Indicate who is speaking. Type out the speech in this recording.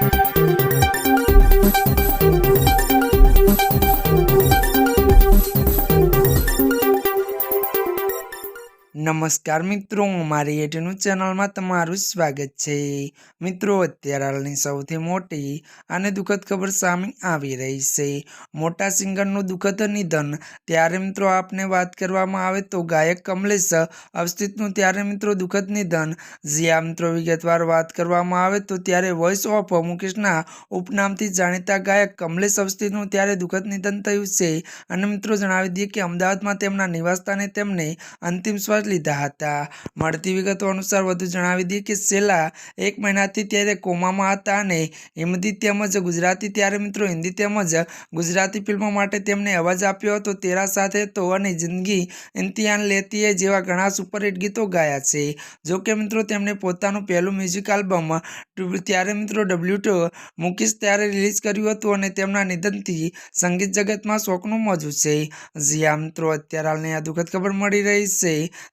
Speaker 1: Thank you. નમસ્કાર મિત્રો મારી એટીનું ચેનલમાં તમારું સ્વાગત છે. મિત્રો, અત્યારે હાલની સૌથી મોટી અને દુઃખદ ખબર સામે આવી રહી છે. મોટા સિંગરનું દુઃખદ નિધન. ત્યારે મિત્રો, આપને વાત કરવામાં આવે તો ગાયક કમલેશ અવસ્થિતનું ત્યારે મિત્રો દુઃખદ નિધન. જ્યાં મિત્રો, વિગતવાર વાત કરવામાં આવે તો ત્યારે વોઇસ ઓફ મુકેશના ઉપનામથી જાણીતા ગાયક કમલેશ અવસ્થિતનું ત્યારે દુઃખદ નિધન થયું છે. અને મિત્રો, જણાવી દઈએ કે અમદાવાદમાં તેમના નિવાસસ્થાને તેમને અંતિમ શ્વાસ લીધા હતા. મળતી વિગતો અનુસાર વધુ જણાવી દઈએ કે છેલ્લા એક મહિનાથી ત્યારે કોમામાં હતા અને હિન્દી તેમજ ગુજરાતી ત્યારે મિત્રો હિન્દી તેમજ ગુજરાતી ફિલ્મો માટે તેમને અવાજ આપ્યો હતો. તેરા સાથે તો અને જિંદગી ઇમ્તિહાન લેતી એ જેવા ઘણા સુપરહિટ ગીતો ગાયા છે. જો કે મિત્રો તેમણે પોતાનું પહેલું મ્યુઝિક આલ્બમ ત્યારે મિત્રો ડબલ્યુ ટુ મુકેશ ત્યારે રિલીઝ કર્યું હતું અને તેમના નિધનથી સંગીત જગતમાં શોકનું મોજું છે. જીયા મિત્રો, અત્યારે હાલની આ દુઃખદ ખબર મળી રહી છે.